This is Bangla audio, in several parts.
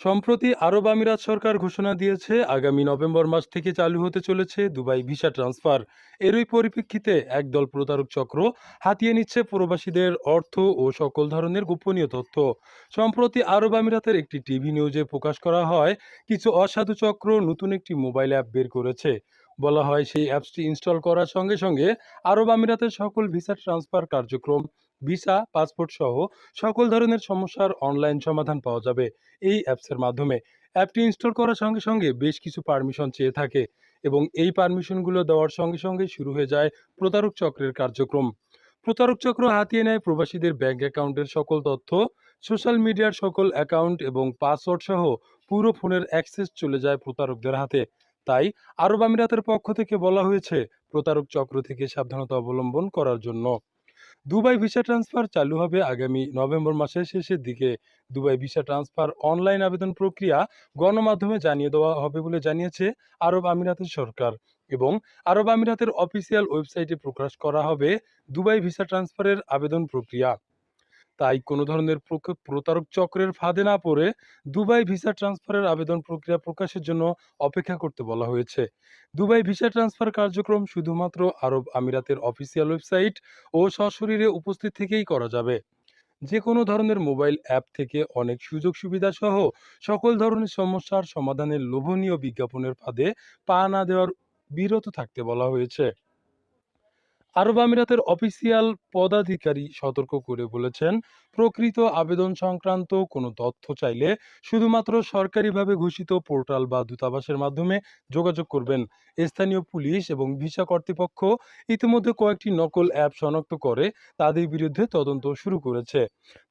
সম্প্রতি আরব আমিরাত সরকার ঘোষণা দিয়েছে, আগামী নভেম্বর মাস থেকে চালু হতে চলেছে দুবাই ভিসা ট্রান্সফার। এরই পরিপ্রেক্ষিতে একদল প্রতারক চক্র হাতিয়ে নিচ্ছে প্রবাসীদের অর্থ ও সকল ধরনের গোপনীয় তথ্য। সম্প্রতি আরব আমিরাতের একটি টিভি নিউজে প্রকাশ করা হয়, কিছু অসাধু চক্র নতুন একটি মোবাইল অ্যাপ বের করেছে। বলা হয়, সেই অ্যাপসটি ইনস্টল করার সঙ্গে সঙ্গে আরব আমিরাতের সকল ভিসা ট্রান্সফার কার্যক্রম ভিসা, পাসপোর্ট সহ সকল ধরনের সমস্যার অনলাইন সমাধান পাওয়া যাবে এই অ্যাপসের মাধ্যমে। অ্যাপটি ইনস্টল করার সঙ্গে সঙ্গে বেশ কিছু পারমিশন চেয়ে থাকে এবং এই পারমিশনগুলো দেওয়ার সঙ্গে সঙ্গে শুরু হয়ে যায় প্রতারক চক্রের কার্যক্রম। প্রতারক চক্র হাতিয়ে নেয় প্রবাসীদের ব্যাংক অ্যাকাউন্টের সকল তথ্য সোশ্যাল মিডিয়ার সকল অ্যাকাউন্ট এবং পাসওয়ার্ড সহ পুরো ফোনের অ্যাক্সেস চলে যায় প্রতারকদের হাতে। তাই আরব আমিরাতের পক্ষ থেকে বলা হয়েছে, প্রতারক চক্র থেকে সাবধানতা অবলম্বন করার জন্য। দুবাই ভিসা ট্রান্সফার চালু হবে আগামী নভেম্বর মাসের শেষের দিকে। দুবাই ভিসা ট্রান্সফার অনলাইন আবেদন প্রক্রিয়া গণমাধ্যমে জানিয়ে দেওয়া হবে বলে জানিয়েছে আরব আমিরাতের সরকার এবং আরব আমিরাতের অফিসিয়াল ওয়েবসাইটে প্রকাশ করা হবে দুবাই ভিসা ট্রান্সফারের আবেদন প্রক্রিয়া। তাই কোনো ধরনের প্রতারক চক্রের ফাঁদে না পড়ে দুবাই ভিসা ট্রান্সফারের আবেদন প্রক্রিয়া প্রকাশের জন্য অপেক্ষা করতে বলা হয়েছে। দুবাই ভিসা ট্রান্সফার কার্যক্রম শুধুমাত্র আরব আমিরাতের অফিসিয়াল ওয়েবসাইট ও সশরীরে উপস্থিত থেকেই করা যাবে। যে কোনো ধরনের মোবাইল অ্যাপ থেকে অনেক সুযোগ সুবিধা সহ সকল ধরনের সমস্যার সমাধানের লোভনীয় বিজ্ঞাপনের ফাঁদে পা না দেওয়ার বিরত থাকতে বলা হয়েছে। আরব আমিরাতের অফিসিয়াল পদাধিকারী সতর্ক করে বলেছেন, প্রকৃত আবেদন সংক্রান্ত কোনো তথ্য চাইলে শুধুমাত্র সরকারিভাবে ঘোষিত পোর্টাল বা দূতাবাসের মাধ্যমে যোগাযোগ করবেন। স্থানীয় পুলিশ এবং ভিসা কর্তৃপক্ষ ইতিমধ্যে কয়েকটি নকল অ্যাপ শনাক্ত করে তাদের বিরুদ্ধে তদন্ত শুরু করেছে।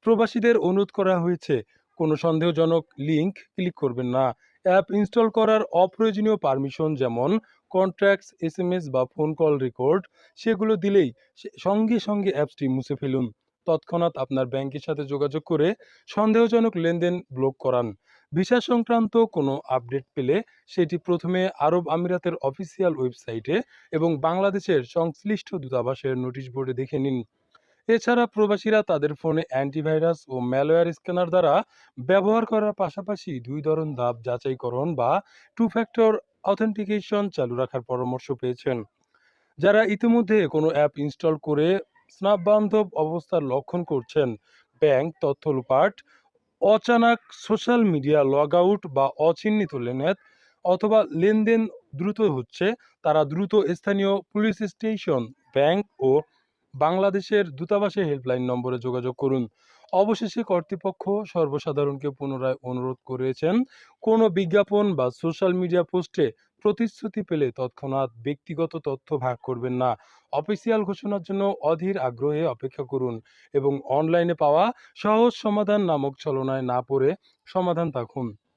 প্রবাসীদের অনুরোধ করা হয়েছে। কোনো সন্দেহজনক লিংক ক্লিক করবেন না। অ্যাপ ইনস্টল করার অপ্রয়োজনীয় পারমিশন যেমন কন্ট্রাক্টস এস এম এস বা ফোন কল রেকর্ড, সেগুলো দিলেই সঙ্গে সঙ্গে অ্যাপসটি মুছে ফেলুন। তৎক্ষণাৎ আপনার ব্যাংকের সাথে যোগাযোগ করে সন্দেহজনক লেনদেন ব্লক করান। ভিসা সংক্রান্ত কোনো আপডেট পেলে সেটি প্রথমে আরব আমিরাতের অফিসিয়াল ওয়েবসাইটে এবং বাংলাদেশের সংশ্লিষ্ট দূতাবাসের নোটিশ বোর্ডে দেখে নিন। এছাড়া প্রবাসীরা তাদের ফোনে অ্যান্টিভাইরাস ও ম্যালওয়্যার স্ক্যানার দ্বারা ব্যবহার করার পাশাপাশি দুই ধরন ধাপ যাচাইকরণ বা টু ফ্যাক্টর অথেন্টিকেশন চালু রাখার পরামর্শ পেয়েছেন। যারা ইতিমধ্যে কোনো অ্যাপ ইনস্টল করে স্নাপবান্ধব অবস্থার লক্ষণ করছেন, ব্যাংক, তথ্য লুপাট অচানক সোশ্যাল মিডিয়া লগ আউট বা অচিহ্নিত লেনদেন অথবা লেনদেন দ্রুত হচ্ছে, তারা দ্রুত স্থানীয় পুলিশ স্টেশন, ব্যাংক ও বাংলাদেশের দূতাবাসে হেল্পলাইন নম্বরে যোগাযোগ করুন। অবশেষে কর্তৃপক্ষ সর্বসাধারণকে পুনরায় অনুরোধ করেছেন, কোনো বিজ্ঞাপন বা সোশ্যাল মিডিয়া পোস্টে প্রতিশ্রুতি পেলে তৎক্ষণাৎ ব্যক্তিগত তথ্য ভাগ করবেন না। অফিসিয়াল ঘোষণার জন্য অধীর আগ্রহে অপেক্ষা করুন এবং অনলাইনে পাওয়া সহজ সমাধান নামক ছলনায় না পড়ে সমাধান থাকুন।